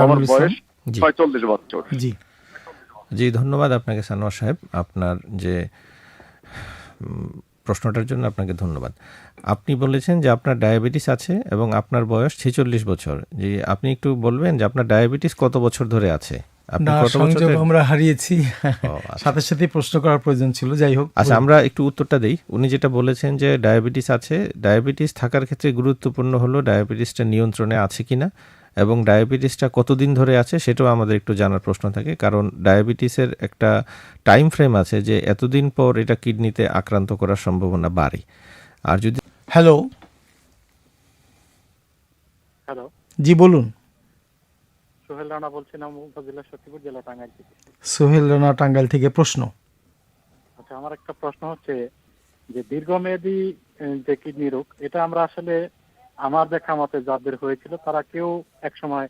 আমার। বয়স ছয়চল্লিশ বছর। জি। জি ধন্যবাদ আপনাকে সানোয়ার সাহেব। আপনার যে প্রশ্নটার জন্য আপনাকে ধন্যবাদ। আপনি বলেছেন যে আপনার ডায়াবেটিস আছে এবং আপনার বয়স ছেচল্লিশ বছর। যে আপনি একটু বলবেন যে আপনার ডায়াবেটিস কত বছর ধরে আছে? সংযোগ আমরা হারিয়েছি। আচ্ছা। সাথে সাথে প্রশ্ন করার প্রয়োজন ছিল যাই হোক আচ্ছা আমরা একটু উত্তরটা দেই। উনি যেটা বলেছেন যে ডায়াবেটিস আছে ডায়াবেটিস থাকার ক্ষেত্রে গুরুত্বপূর্ণ হলো ডায়াবেটিসটা নিয়ন্ত্রণে আছে কিনা। এবং ডায়াবেটিসটা কতদিন ধরে আছে সেটাও আমাদের একটু জানার প্রশ্ন থাকে। কারণ ডায়াবেটিসের একটা টাইম ফ্রেম আছে যে এতদিন পর এটা কিডনিতে আক্রান্ত করার সম্ভাবনা বাড়ে। আর যদি হ্যালো হ্যালো জি বলুন। সোহেল রানা বলছিলাম উপজেলা সখীপুর জেলা টাঙ্গাইল থেকে। সোহেল রানা টাঙ্গাইল থেকে প্রশ্ন। আচ্ছা আমার একটা প্রশ্ন হচ্ছে যে দীর্ঘমেয়াদী যে কিডনি রোগ এটা আমরা আসলে আমার দেখা মতে যাদের হয়েছিল তারা কেউ এক সময়